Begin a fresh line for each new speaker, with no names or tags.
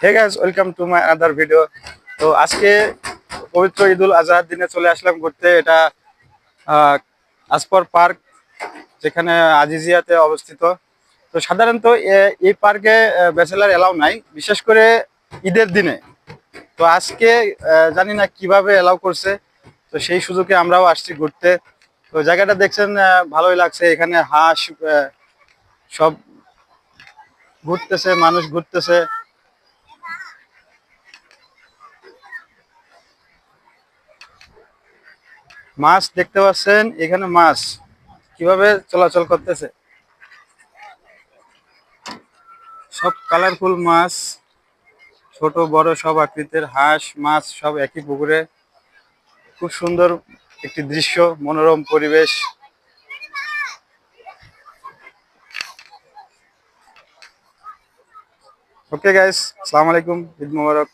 Hey guys welcome to my other video তো আজকে পবিত্র ঈদুল আজহার দিনে চলে আসলাম ঘুরতে। এটা আসপর পার্ক, যেখানে আজিজিয়াতে অবস্থিত। তো সাধারণত এই পার্কে ব্যাচেলার এলাও নাই, বিশেষ করে ঈদের দিনে। তো আজকে জানি না কীভাবে এলাও করছে। তো সেই সুযোগে আমরাও আসছি ঘুরতে। তো জায়গাটা দেখছেন ভালোই লাগছে। এখানে হাঁস সব ঘুরতেছে, মানুষ ঘুরতেছে। মাছ দেখতে পাচ্ছেন, এখানে মাছ কীভাবে চলাচল করতেছে? সব কালারফুল মাছ, ছোট, বড় সব আকৃতির হাঁস, মাছ সব একই পুকুরে। খুব সুন্দর একটি দৃশ্য, মনোরম পরিবেশ। ওকে গাইস আসসালামু আলাইকুম, ঈদ মোবারক।